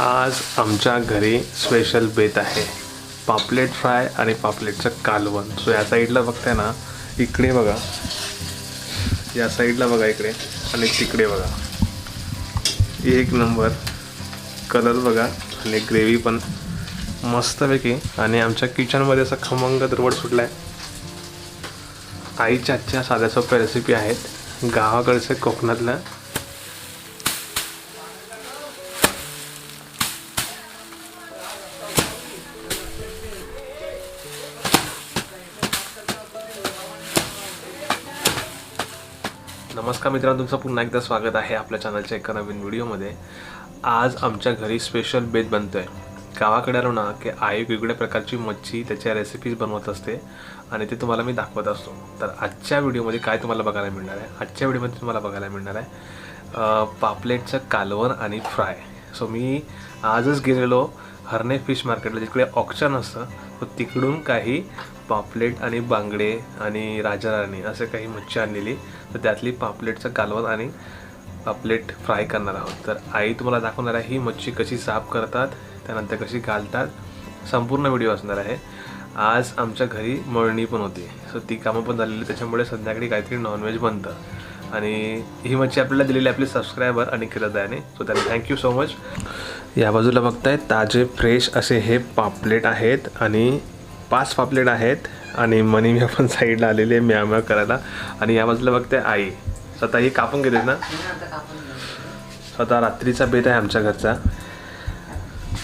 आज आमच्या घरी स्पेशल बेत आहे. पापलेट फ्राय आणि पापलेटचं कालवण. सो या साईडला बघताय ना इकडे बघा. या साईडला बघा इकडे आणि तिकडे बघा. एक नंबर कलर बघा आणि ग्रेव्ही पण मस्तपैकी आणि आमच्या किचनमध्ये असा खमंग दरवड सुटला आहे आईच्या आजच्या साध्या सोप्या रेसिपी आहेत. गावाकडचे कोकणातल्या नमस्कार मित्रांनो तुमचं पुन्हा एकदा स्वागत आहे आपल्या चॅनलच्या एका नवीन व्हिडिओमध्ये. आज आमच्या घरी स्पेशल बेत बनतो आहे गावाकडे आलो ना की आई वेगवेगळ्या प्रकारची मच्छी त्याच्या रेसिपीज बनवत असते आणि ते तुम्हाला मी दाखवत असतो. तर आजच्या व्हिडिओमध्ये काय तुम्हाला बघायला मिळणार आहे? आजच्या व्हिडिओमध्ये तुम्हाला बघायला मिळणार आहे पापलेटचं कालवण आणि फ्राय. सो मी आजच गेलेलो हरणे फिश मार्केटला जिकडे ऑक्शन असतं तर तिकडून काही पापलेट आणि बांगडे आणि राजाराणी असे काही मच्छी आणलेली. तर त्यातली पापलेटचं कालवण आणि पापलेट फ्राय करणार आहोत. तर आई तुम्हाला दाखवणार आहे ही मच्छी कशी साफ करतात त्यानंतर कशी घालतात. संपूर्ण व्हिडिओ असणार आहे. आज आमच्या घरी मळणी पण होती. सो ती कामं पण झालेली त्याच्यामुळे संध्याकाळी काहीतरी नॉनव्हेज बनतं. आणि ही मच्छी आपल्याला दिलेली आपले सबस्क्रायबर आणि किरदायाने सो त्यांना थँक्यू सो मच या बाजूला बघताय ताजे फ्रेश असे हे पापलेट आहेत आणि पाच पापलेट आहेत आणि मनी मी आपण साईडला आलेले म्या म्या करायला. आणि या बाजूला बघताय आई. स्वतः ही कापून घेते ना? स्वतः रात्रीचा बेत आहे आमच्या घरचा.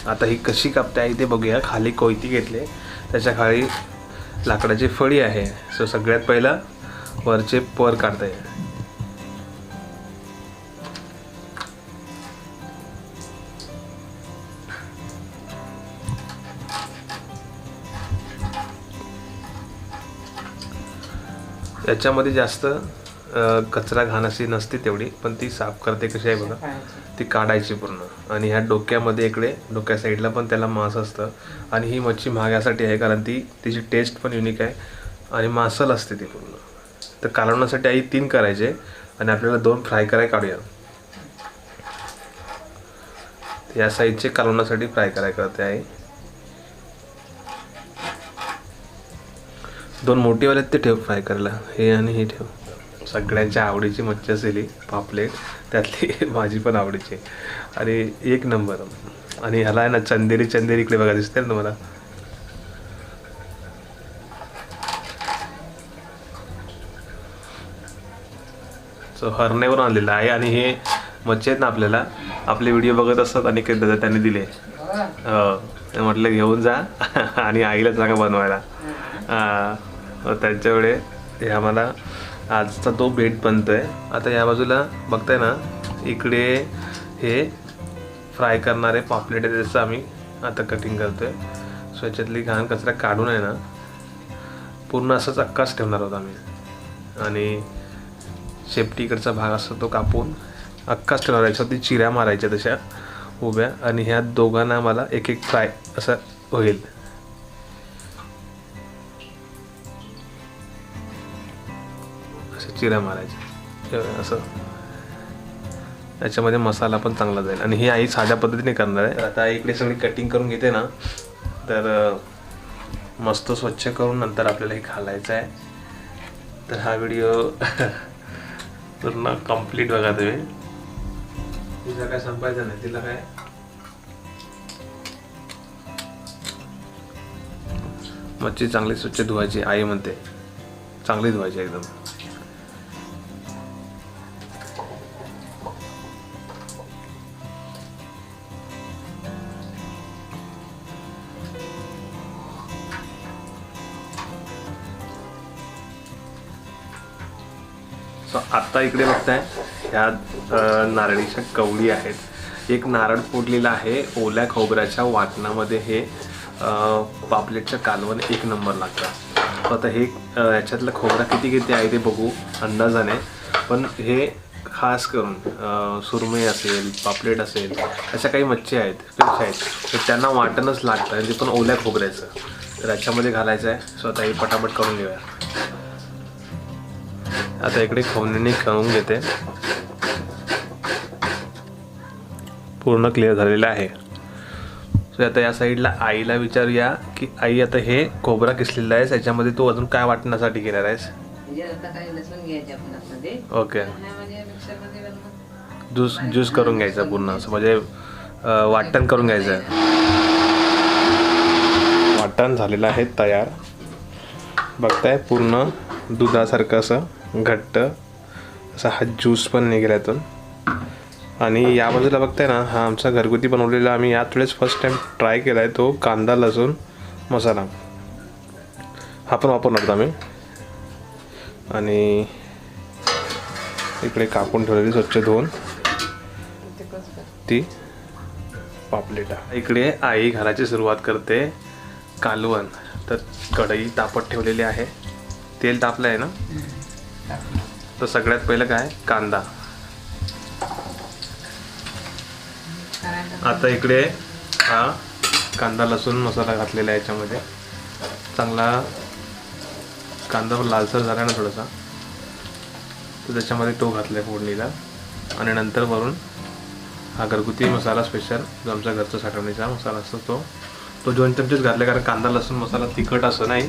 आता ही कशी कापते आहे ते बघूया. खाली कोयती घेतले. त्याच्याखाली लाकडाची फळी आहे. सो सगळ्यात पहिलं वरचे पर काढता येईल याच्यामध्ये जास्त कचरा घाण अशी नसते तेवढी पण ती साफ करते कशी आहे बघा. ती काढायची पूर्ण. आणि ह्या डोक्यामध्ये इकडे डोक्या साईडला पण त्याला मांस असतं. आणि ही मच्छी महागासाठी आहे कारण ती तिची टेस्ट पण युनिक आहे. आणि मासल असते ती पूर्ण. तर कालवण्यासाठी आई तीन करायचे. आणि आपल्याला दोन फ्राय कराय काढूया. या साईडचे कालवण्यासाठी फ्राय कराय करते आई. दोन मोठीवाले आहेत ते ठेव फ्राय करायला. हे आणि हे ठेव. सगळ्यांच्या आवडीची मच्छी असेल पापलेट त्यातली माझी पण आवडीची आणि एक नंबर. आणि ह्याला आहे ना चंदेरी चंदेरी इकडे बघा दिसते ना तुम्हाला? सो हरण्यावरून आणलेलं आहे आणि हे मच्छी आहेत ना आपल्याला आपले व्हिडिओ बघत असतात आणि दादा त्यांनी दिले. हो म्हटलं घेऊन जा. आणि आईला सांगा बनवायला. हा. त्यांच्यामुळे हे आम्हाला आजचा तो भेट आहे आता या बाजूला बघताय ना इकडे हे फ्राय करणारे पापलेट आहे त्याचं आम्ही आता कटिंग करतो आहे सो याच्यातली घाण कचरा काढून आहे ना पूर्ण असंच अक्काच ठेवणार आहोत आम्ही. आणि शेपटीकडचा भाग असतो तो कापून अक्काच ठेवणार याच्यावरती चिऱ्या मारायच्या तशा उभ्या. आणि ह्या दोघांना मला एक एक फ्राय असं होईल. चिऱ्या मारायच्या. असं. त्याच्यामध्ये मसाला पण चांगला जाईल. आणि ही आई साध्या पद्धतीने करणार आहे. आता इकडे सगळी कटिंग करून घेते ना तर मस्त स्वच्छ करून नंतर आपल्याला हे घालायचं आहे. तर हा व्हिडिओ पूर्ण कंप्लीट बघा तुम्ही. तिला काय संपायचं नाही तिला काय? मच्छी चांगली स्वच्छ धुवायची आई म्हणते. चांगली धुवायची एकदम. सो आत्ता इकडे बघताय ह्या नारळीच्या कवडी आहेत. एक नारळ फोडलेला आहे ओल्या खोबऱ्याच्या वाटणामध्ये हे पापलेटच्या कालवर कालवण एक नंबर लागतात सो आता हे याच्यातलं खोबरा किती किती आहे ते बघू अंदाजाने. पण हे खास करून सुरमई असेल पापलेट असेल अशा काही मच्छी आहेत फिश आहेत. तर त्यांना वाटणच लागतं आणि ते पण ओल्या खोबऱ्याचं. तर याच्यामध्ये घालायचं आहे. सो आता हे पटापट करून घेऊया. आता इकडे खवणीने खाऊन घेते. पूर्ण क्लिअर झालेलं आहे. सो आता या साईडला आईला विचारूया की आई आता हे खोबरा किसलेला आहेस? याच्यामध्ये तू अजून काय वाटण्यासाठी घेणार आहेस? ओके ज्यूस ज्यूस करून घ्यायचं पूर्ण. असं म्हणजे वाटण करून घ्यायचं. वाटण झालेलं आहे तयार. बघताय पूर्ण दुधासारखं असं. घट्ट असा हा ज्यूस पण निघेल यातून आणि या बाजूला बघताय ना हा आमचा घरगुती बनवलेला आम्ही याच वेळेस फर्स्ट टाइम ट्राय केला आहे तो कांदा लसूण मसाला. हा पण वापरणार होता आम्ही. आणि इकडे कापून ठेवलेली स्वच्छ धुवून. ती पापलेटा. इकडे आई घराची सुरुवात करते कालवण. तर कढई तापत ठेवलेली आहे. तेल तापलं आहे ना? तर सगळ्यात पहिलं काय? कांदा. आता इकडे हा कांदा लसूण मसाला घातलेला आहे याच्यामध्ये. चांगला कांदा लालसर झाला ना थोडासा. तर त्याच्यामध्ये तो घातला आहे फोडणीला. आणि नंतर वरून हा घरगुती मसाला स्पेशल जो आमच्या घरचा साठवणीचा मसाला असतो तो. तो दोन चमचेच घातले कारण कांदा लसूण मसाला तिखट असं नाही.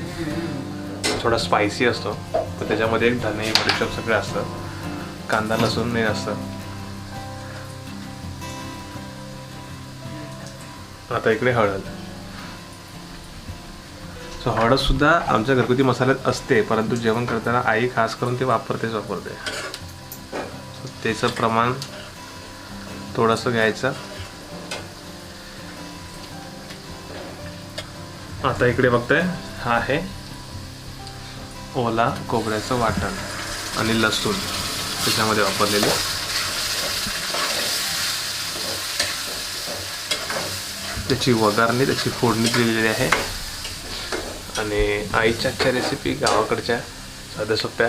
थोडा स्पायसी असतो. तर त्याच्यामध्ये एक धने बडीशेप सगळं असतं कांदा लसूण नाही असतं. आता इकडे हळद. सो हळद सुद्धा आमच्या घरगुती मसाल्यात असते परंतु जेवण करताना आई खास करून ते वापरतेच वापरते. So, त्याचं प्रमाण थोडंसं घ्यायचं. आता इकडे बघताय. हा आहे. ओला खोबऱ्याचं वाटण आणि लसूण त्याच्यामध्ये वापरलेले. त्याची वगारणी त्याची फोडणी दिलेली आहे. आणि आईच्या आजच्या रेसिपी गावाकडच्या साध्या सोप्या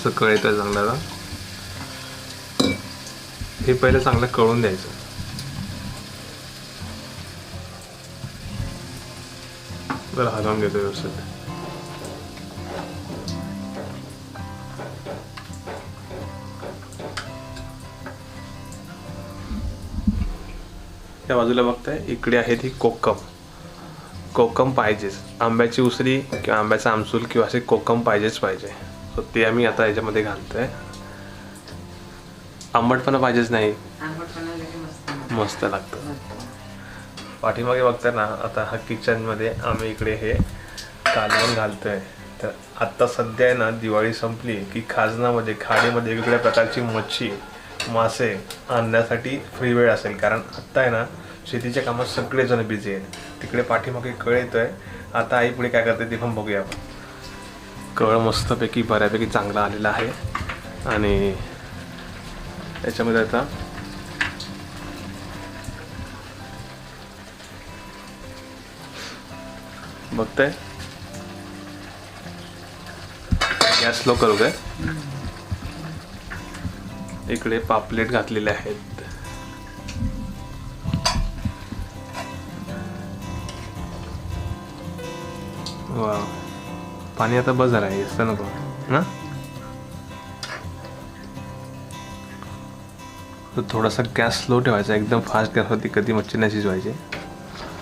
मस्त कळ येतोय चांगल्याला. हे पहिलं चांगलं कळून द्यायचं. जरा हलवून घेतो व्यवस्थित. त्या बाजूला बघताय इकडे आहे ती कोकम. कोकम पाहिजेच. आंब्याची उसरी किंवा आंब्याचा आमसूल किंवा असे कोकम पाहिजेच पाहिजे. सो ते आम्ही आता याच्यामध्ये घालतोय. आंबटपणा पाहिजेच नाही. मस्त लागतं. पाठीमागे बघताय ना आता हा किचनमध्ये आम्ही इकडे हे कालवण घालतोय. तर आत्ता सध्या आहे ना दिवाळी संपली की खाजनामध्ये खाडीमध्ये वेगवेगळ्या प्रकारची मच्छी मासे आणण्यासाठी फ्री वेळ असेल. कारण आत्ता आहे ना शेतीच्या कामात सगळेजण बिझी आहेत. तिकडे पाठीमागे कळ येतोय आता आई पुढे काय करते ते पण बघूया आपण. कळ मस्तपैकी बऱ्यापैकी चांगला आलेला आहे. आणि याच्यामध्ये आता बघताय. गॅस लो करू काय? इकडे पापलेट घातलेले आहेत. वा पाणी आता बस झालं आहे जास्त नको. ना तर थोडासा गॅस स्लो ठेवायचा एकदम फास्ट गॅसवरती कधी मच्छी नाही शिजवायची.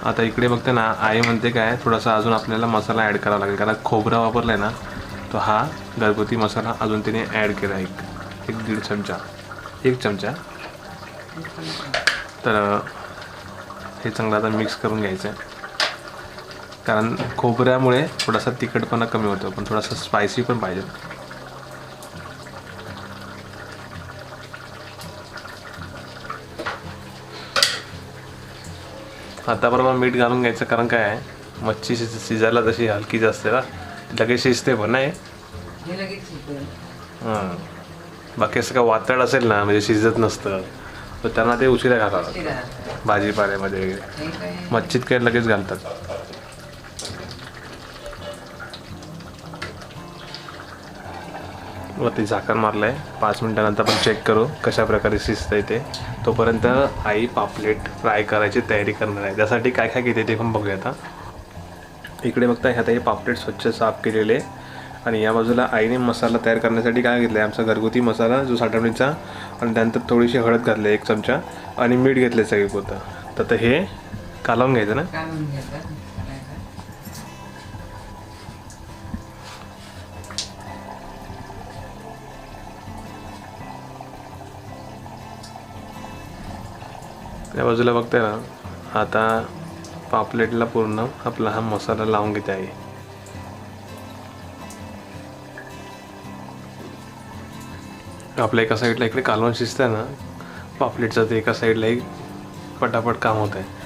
आता इकडे बघते ना आई म्हणते काय थोडासा अजून आपल्याला मसाला ॲड करावा लागेल कारण खोबरा वापरला आहे ना तो हा घरगुती मसाला अजून तिने ॲड केला एक एक दीड चमचा एक चमचा. तर हे चांगलं आता मिक्स करून घ्यायचं आहे कारण खोबऱ्यामुळे थोडासा तिखटपणा कमी होतो पण थोडासा स्पायसी पण पाहिजे. आता बरोबर मीठ घालून घ्यायचं कारण काय आहे मच्छी शिज शिजायला तशी हलकीच असते ना लगेच शिजते पण नाही? हे बाकी असं का वातड असेल ना म्हणजे शिजत नसतं तर त्यांना ते उशिरा घालावं. भाजीपाल्यामध्ये वगैरे काय? मच्छीत काय लगेच घालतात. वरती झाकण मारलं आहे पाच मिनटानंतर आपण चेक करू कशा प्रकारे शिजतं आहे ते. तोपर्यंत आई पापलेट फ्राय करायची तयारी करणार आहे. त्यासाठी काय काय घेते ते पण बघूया आता. इकडे बघता ह्यात हे पापलेट स्वच्छ साफ केलेले आणि या बाजूला आईने मसाला तयार करण्यासाठी काय घेतलं आहे आमचा घरगुती मसाला जो साठवणीचा. आणि त्यानंतर थोडीशी हळद घातली एक चमचा. आणि मीठ घेतलं सगळे पोतं. तर हे कालवून घ्यायचं ना? त्या बाजूला बघताय ना आता पापलेटला पूर्ण आपला हा मसाला लावून घेते आहे आपल्या एका साईडला इकडे कालवण शिजतंय ना पापलेटचं ते एका साईडला एक पटापट काम होत आहे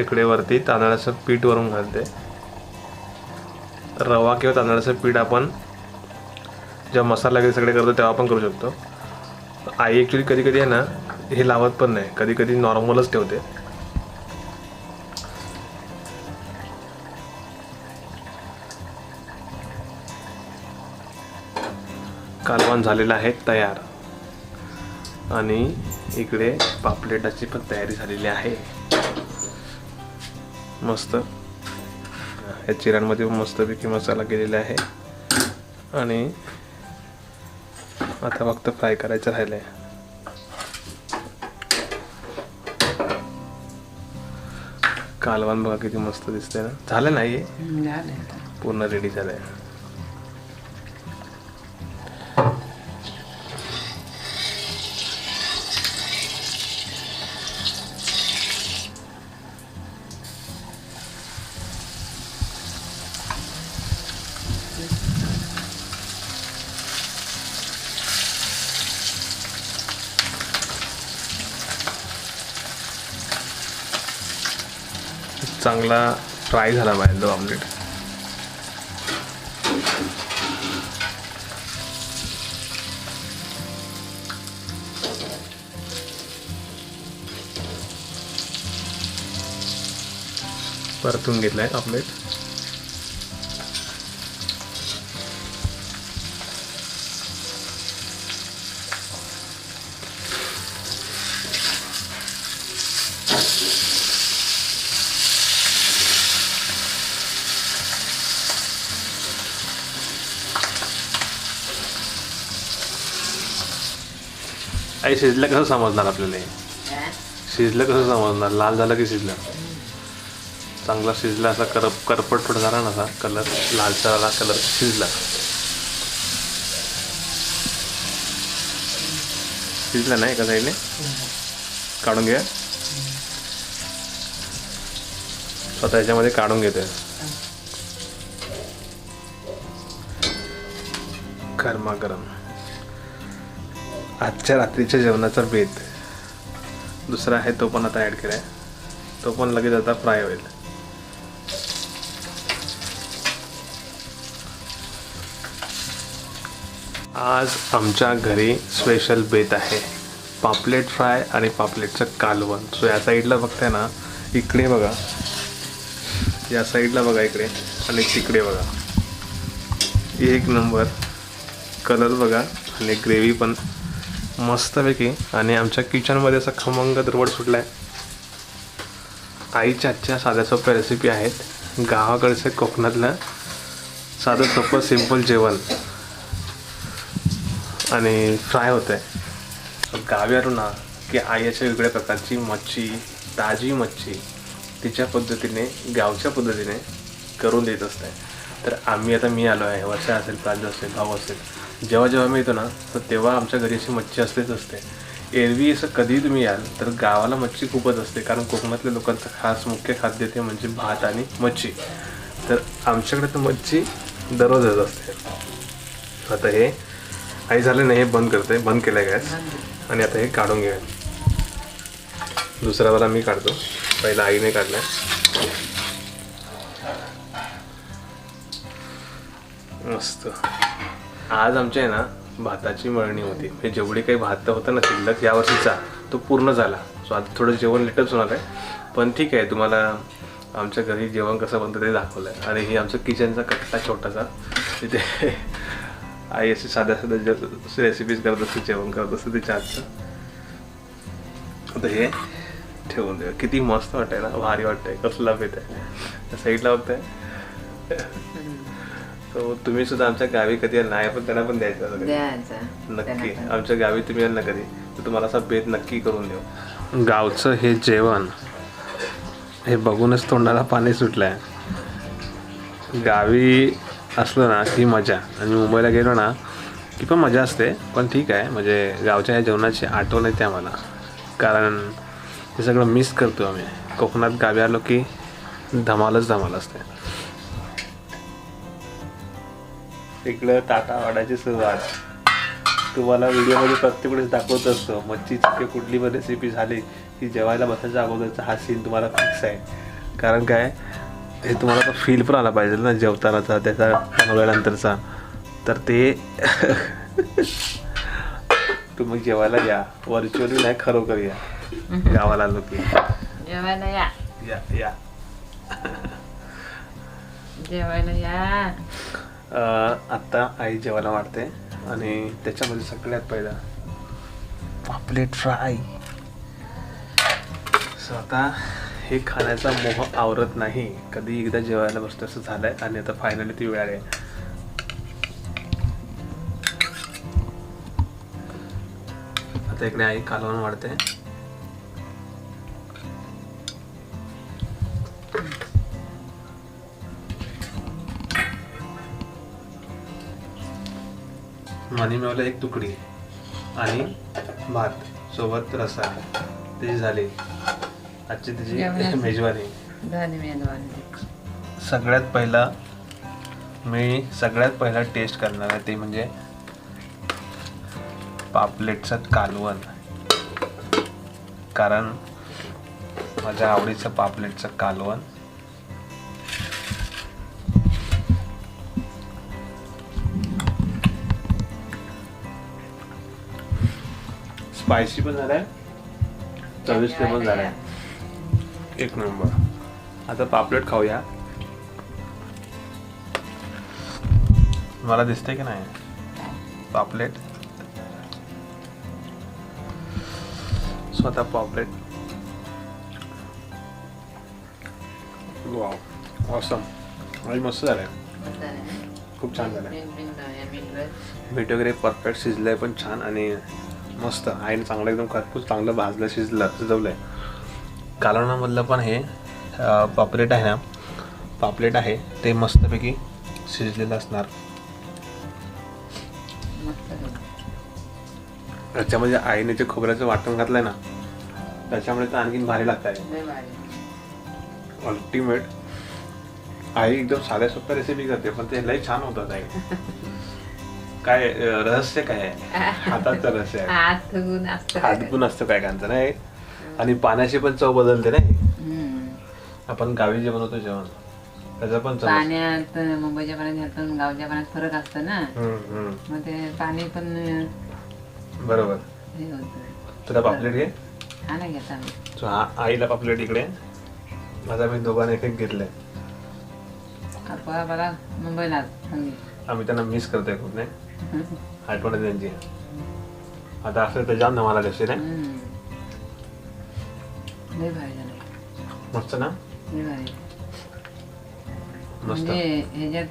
इकडे वरती तांदळाचं पीठ वरून घालते. रवा किंवा तांदळाचं पीठ आपण जेव्हा मसाला वगैरे सगळे करतो तेव्हा आपण करू शकतो. आई ॲक्च्युली कधी कधी आहे ना हे लावत पण नाही. कधी कधी नॉर्मलच ठेवते. कालवण झालेलं आहे तयार. आणि इकडे पापलेटाची पण तयारी झालेली आहे. मस्त. या चिरांमध्ये मस्तपैकी मसाला केलेला आहे. आणि आता फक्त फ्राय करायचं राहिलंय. कालवण बघा किती मस्त दिसतंय ना. झालं नाही. पूर्ण रेडी झालंय. चांगला फ्राय झाला पाहिजे तो ऑमलेट परतून घेतलाय ऑमलेट आई शिजलं कसं समजणार आपल्याला? शिजलं कसं समजणार? लाल झालं की शिजलं? चांगला शिजला असा कर करपट थोडा झाला ना असा कलर लालचा आला कलर शिजला. शिजला नाही एका साईडने? काढून घ्या स्वतः याच्यामध्ये काढून घेते. गरमागरम आजच्या रात्रीच्या जेवणाचा बेत. दुसरा आहे तो पण आता ॲड केला आहे तो पण लगेच आता फ्राय होईल. आज आमच्या घरी स्पेशल बेत आहे. पापलेट फ्राय आणि पापलेटचं कालवण. सो या साईडला बघताय ना इकडे बघा. या साईडला बघा इकडे आणि तिकडे बघा. एक नंबर कलर बघा आणि ग्रेव्ही पण मस्तपैकी. आणि आमच्या किचनमध्ये असा खमंग दुर्वड सुटला आहे आईच्या आजच्या साध्या सोप्या रेसिपी आहेत. गावाकडचं कोकणातलं साधं सोपं सिंपल जेवण. आणि फ्राय होतं आहे गावी ना की आई अशा वेगळ्या प्रकारची मच्छी ताजी मच्छी तिच्या पद्धतीने गावच्या पद्धतीने करून देत असते. तर आम्ही आता मी आलो आहे. वर्षा असेल प्राजू असेल भाऊ असेल जेव्हा जेव्हा मी येतो ना तर तेव्हा आमच्या घरी अशी मच्छी असतेच असते. एरवी असं कधी तुम्ही याल तर गावाला मच्छी खूपच असते कारण कोकणातल्या लोकांचं खास मुख्य खाद्य ते म्हणजे भात आणि मच्छी. तर आमच्याकडे तर मच्छी दररोजच असते. आता हे आई झालं नाही हे बंद करते बंद केलं आहे गॅस. आणि आता हे काढून घेऊया. दुसरा वाला मी काढतो. पहिला आईने काढलाय. मस्त. आज आमच्या आहे ना भाताची मळणी होती. म्हणजे जेवढी काही भात होतं ना शिल्लक या वर्षीचा तो पूर्ण झाला. सो आता थोडं जेवण लेटच होणार आहे. पण ठीक आहे तुम्हाला आमच्या घरी जेवण कसं बनतं ते दाखवलं आहे आणि हे आमचं किचनचा कट्टा छोटासा. तिथे आई अशी साध्या साध्या जे रेसिपीज करत असते जेवण करत असते तिच्या आजचं आता हे ठेवून दे किती मस्त वाटतंय ना भारी वाटतंय. कसला बेत आहे. साईडला बघताय तो तुम्ही सुद्धा आमच्या गावी कधी याल नाही पण त्यांना पण द्यायचं असं कधी. द्यायचं. नक्की. त्यांना पण. आमच्या गावी तुम्ही याल ना कधी? तर तुम्हाला असा बेत नक्की करून देऊ. गावचं हे जेवण हे बघूनच तोंडाला पाणी सुटलंय. गावी असलं ना की मजा. आणि मुंबईला गेलो ना की पण मजा असते पण ठीक आहे. म्हणजे गावच्या या जेवणाची आठवण येते आम्हाला. कारण हे सगळं मिस करतो आम्ही. कोकणात गावी आलो की धमालच धमाल असते. इकडं टाटा वाडाची सुरुवात. तुम्हाला व्हिडिओमध्ये प्रत्येक वेळेस दाखवत असतो मच्छी चिके कुठली पण रेसिपी झाली की जेवायला बसायच्या अगोदरचा हा सीन तुम्हाला फिक्स आहे. कारण काय हे तुम्हाला तो फील पण आला पाहिजे ना जेवतानाचा त्याचा बनवल्यानंतरचा तर ते तुम्ही जेवायला या. व्हर्च्युअली नाही खरोखर या. गावाला आलो की जेवायला या. या या. जेवायला या. आत्ता आई जेवायला वाढते आणि त्याच्यामध्ये सगळ्यात पहिला पापलेट फ्राय. सो आता हे खाण्याचा मोह आवरत नाही. कधी एकदा जेवायला बसतो असं झालंय आणि आता फायनली ती वेळ आहे. आता इकडे आई कालवण वाढते. मनी मिळवलं एक तुकडी आणि भात सोबत रसा त्याची झाली. आजची त्याची मेजवानी. सगळ्यात पहिला मी सगळ्यात पहिला टेस्ट करणार आहे ते म्हणजे पापलेटचं कालवण. कारण माझ्या आवडीचं पापलेटचं कालवण स्पायसी पण झालाय. चविष्ट पण झालाय. एक नंबर. आता पापलेट खाऊया. मला दिसते की नाही? पापलेट. स्वतः पापलेट. वाव ऑसम आणि मस्त झालंय. खूप छान झालंय. मीठ वगैरे परफेक्ट शिजलंय पण छान आणि मस्त. आईने चांगलं एकदम खरपूस चांगलं भाजलं शिजलं शिजवलंय. कालवणामधलं पण हे पापलेट आहे ना पापलेट आहे ते मस्तपैकी शिजलेलं असणार. त्याच्यामध्ये आईने जे खोबऱ्याचं वाटण घातलंय ना त्याच्यामुळे तर आणखीन भारी लागत आहे. अल्टिमेट आई एकदम साध्या सोप्या रेसिपी करते पण ते लय छान होतात आई. काय रहस्य काय आहे? हाताचं रहस्य आहे. हात धुवून असतं. काय हात पण असतं काय कांचं नाही? आणि पाण्याची पण चव बदलते नाही. आपण गावी जे बनवतो जेवण त्याचं पण चव. पाण्यात मुंबईच्या पाण्यात गावच्या पाण्यात फरक असतं ना. मग ते पाणी पण बरोबर. हे होतं. तुला पापलेट घे. हा नाही घेता मी So, हा आईला पापलेट इकडे. माझा मी दोघांनी एक एक घेतलंय मला मुंबईला आम्ही. त्यांना मिस करतोय खूप नाही? आठवण त्यांची. आता असं तर जाम धमाला दिसते नाही हम्म. लय भारी झालं. मस्त ना? लय भारी. मस्त. म्हणजे ह्याच्यात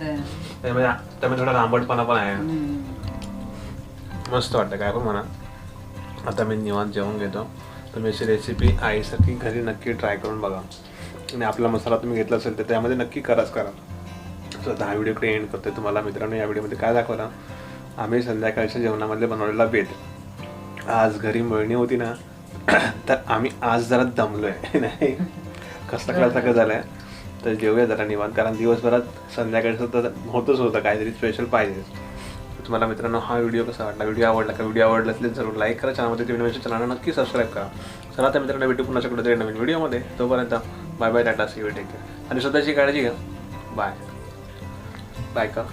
त्यामध्ये त्यामध्ये थोडा लांबटपणा पण आहे. हम्म. मस्त वाटतं काय पण म्हणा. आता मी निवांत जेवण घेतो. तुम्ही अशी रेसिपी आईसाठी घरी नक्की ट्राय करून बघा. आणि आपला मसाला तुम्ही घेतला असेल तर त्यामध्ये नक्की कराच करा. तर हा व्हिडिओकडे एंड करतोय तुम्हाला. मित्रांनो या व्हिडिओमध्ये काय दाखवला? आम्ही संध्याकाळच्या जेवणामधले बनवलेला बेत आज घरी मळणी होती ना तर आम्ही आज जरा दमलोय. नाही कसं कळसारखं झालंय? तर जेवूया जरा निवांत कारण दिवसभरात संध्याकाळचं तर होतच होतं काहीतरी स्पेशल पाहिजे. तुम्हाला मित्रांनो हा व्हिडिओ कसा वाटला? व्हिडिओ आवडला का? व्हिडिओ आवडला असेल तर जरूर लाईक करा चॅनलमध्ये तुम्ही नवीन चॅनलला नक्की सबस्क्राईब करा. चला तर मित्रांनो भेटू पुन्हा कुठेतरी नवीन व्हिडिओमध्ये. तोपर्यंत bye bye tata see take care आणि स्वतःची काळजी घ्या. बाय बाय का